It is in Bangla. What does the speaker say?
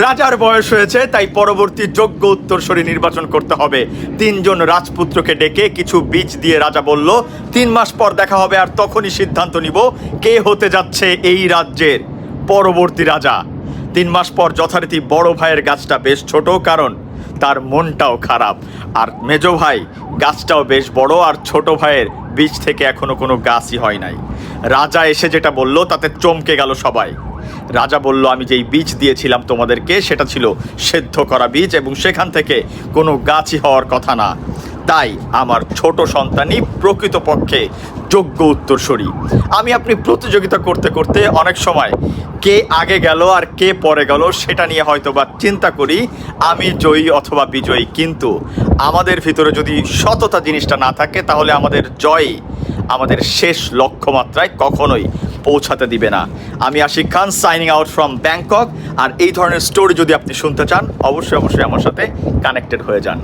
রাজার বয়স হয়েছে, তাই পরবর্তী যোগ্য উত্তরসূরি নির্বাচন করতে হবে। তিনজন রাজপুত্রকে ডেকে কিছু বীজ দিয়ে রাজা বলল, তিন মাস পর দেখা হবে আর তখনই সিদ্ধান্ত নিব কে হতে যাচ্ছে এই রাজ্যের। পরবর্তী রাজা, তিন মাস পর যথারীতি বড় ভাইয়ের গাছটা বেশ ছোট, কারণ তার মনটাও খারাপ। আর মেজ ভাই, গাছটাও বেশ বড়, আর ছোট ভাইয়ের বীজ থেকে এখনও কোনো গাছই হয় নাই। রাজা এসে যেটা বলল, তাতে চমকে গেল সবাই। রাজা বলল, আমি যেই বীজ দিয়েছিলাম তোমাদেরকে, সেটা ছিল সেদ্ধ করা বীজ এবং সেখান থেকে কোনো গাছই হওয়ার কথা না। তাই আমার ছোট সন্তানই প্রকৃতপক্ষে যোগ্য উত্তরসূরি। আমি আপনি প্রতিযোগিতা করতে করতে অনেক সময় কে আগে গেল আর কে পরে গেল, সেটা নিয়ে হয়তো বা চিন্তা করি, আমি জয়ী অথবা বিজয়ী। কিন্তু আমাদের ভিতরে যদি সততা জিনিসটা না থাকে, তাহলে আমাদের জয়, আমাদের শেষ লক্ষ্যমাত্রায় কখনোই পৌঁছাতে দিবে না। আমি Ashiq Khan signing out from Bangkok আর এই ধরনের স্টোরি যদি আপনি শুনতে চান, অবশ্যই অবশ্যই আমার সাথে কানেক্টেড হয়ে যান।